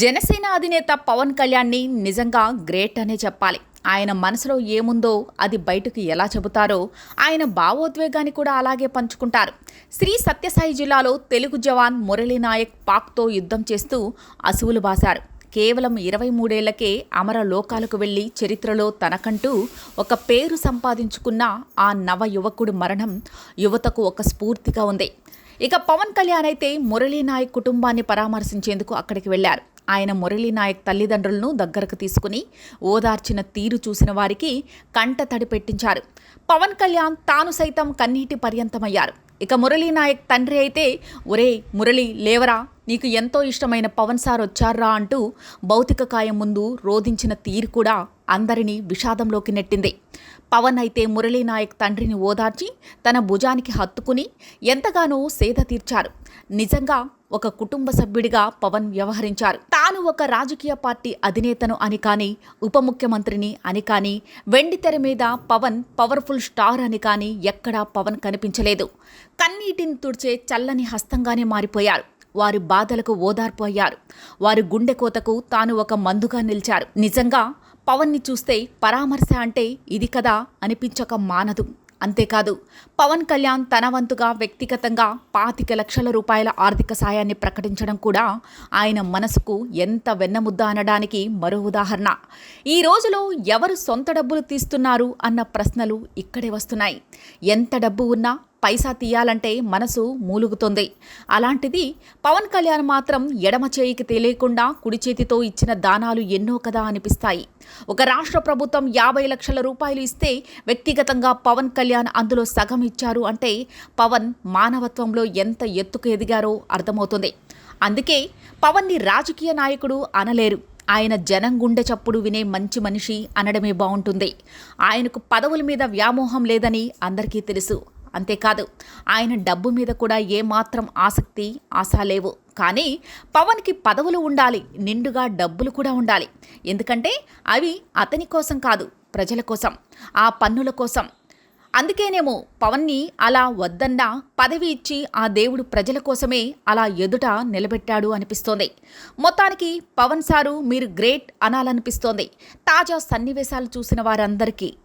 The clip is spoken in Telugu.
జనసేన అధినేత పవన్ కళ్యాణ్ని నిజంగా గ్రేట్ అనే చెప్పాలి. ఆయన మనసులో ఏముందో అది బయటకు ఎలా చెబుతారో ఆయన భావోద్వేగాన్ని కూడా అలాగే పంచుకుంటారు. శ్రీ సత్యసాయి జిల్లాలో తెలుగు జవాన్ మురళీ నాయక్ పాక్తో యుద్ధం చేస్తూ అసువులు బాశారు. కేవలం ఇరవై మూడేళ్ళకే అమర లోకాలకు వెళ్ళి చరిత్రలో తనకంటూ ఒక పేరు సంపాదించుకున్న ఆ నవ యువకుడు మరణం యువతకు ఒక స్ఫూర్తిగా ఉంది. ఇక పవన్ కళ్యాణ్ అయితే మురళీ నాయక్ కుటుంబాన్ని పరామర్శించేందుకు అక్కడికి వెళ్ళారు ఆయన మురళీ నాయక్ తల్లిదండ్రులను దగ్గరకు తీసుకుని ఓదార్చిన తీరు చూసిన వారికి కంట తడి పెట్టించారు. పవన్ కళ్యాణ్ తాను సైతం కన్నీటి పర్యంతమయ్యారు. ఇక మురళీ నాయక్ తండ్రి అయితే ఒరే మురళి లేవరా నీకు ఎంతో ఇష్టమైన పవన్ సార్ వచ్చారా అంటూ భౌతిక కాయం ముందు రోధించిన తీరు కూడా అందరినీ విషాదంలోకి నెట్టింది. పవన్ అయితే మురళీ నాయక్ తండ్రిని ఓదార్చి తన భుజానికి హత్తుకుని ఎంతగానో సేద తీర్చారు. నిజంగా ఒక కుటుంబ సభ్యుడిగా పవన్ వ్యవహరించారు. తాను ఒక రాజకీయ పార్టీ అధినేతను అని కానీ ఉప ముఖ్యమంత్రిని అని కానీ వెండి తెర మీద పవన్ పవర్ఫుల్ స్టార్ అని కానీ ఎక్కడా పవన్ కనిపించలేదు. కన్నీటిని తుడిచే చల్లని హస్తంగానే మారిపోయారు. వారి బాధలకు ఓదార్పు అయ్యారు. వారి గుండె కోతకు తాను ఒక మందుగా నిలిచారు. నిజంగా పవన్ని చూస్తే పరామర్శ అంటే ఇది కదా అనిపించక మానదు. అంతేకాదు పవన్ కళ్యాణ్ తన వంతుగా వ్యక్తిగతంగా పాతిక లక్షల రూపాయల ఆర్థిక సాయాన్ని ప్రకటించడం కూడా ఆయన మనసుకు ఎంత వెన్నముద్ద అనడానికి మరో ఉదాహరణ. ఈ రోజులో ఎవరు సొంత డబ్బులు తీస్తున్నారు అన్న ప్రశ్నలు ఇక్కడే వస్తున్నాయి. ఎంత డబ్బు ఉన్నా పైసా తీయాలంటే మనసు మూలుగుతుంది. అలాంటిది పవన్ కళ్యాణ్ మాత్రం ఎడమ చేయికి తెలియకుండా కుడి చేతితో ఇచ్చిన దానాలు ఎన్నో కదా అనిపిస్తాయి. ఒక రాష్ట్ర ప్రభుత్వం యాభై లక్షల రూపాయలు ఇస్తే వ్యక్తిగతంగా పవన్ కళ్యాణ్ అందులో సగం ఇచ్చారు అంటే పవన్ మానవత్వంలో ఎంత ఎత్తుకు ఎదిగారో అర్థమవుతుంది. అందుకే పవన్ని రాజకీయ నాయకుడు అనలేరు. ఆయన జనం గుండె చప్పుడు వినే మంచి మనిషి అనడమే బాగుంటుంది ఆయనకు పదవుల మీద వ్యామోహం లేదని అందరికీ తెలుసు. అంతేకాదు ఆయన డబ్బు మీద కూడా ఏమాత్రం ఆసక్తి ఆశ లేవు. కానీ పవన్కి పదవులు ఉండాలి నిండుగా డబ్బులు కూడా ఉండాలి. ఎందుకంటే అవి అతని కోసం కాదు ప్రజల కోసం ఆ పన్నుల కోసం. అందుకేనేమో పవన్ని అలా వద్దన్నా పదవి ఇచ్చి ఆ దేవుడు ప్రజల కోసమే అలా ఎదుట నిలబెట్టాడు అనిపిస్తోంది. మొత్తానికి పవన్ సారు మీరు గ్రేట్ అనాలనిపిస్తోంది. తాజా సన్నివేశాలు చూసిన వారందరికీ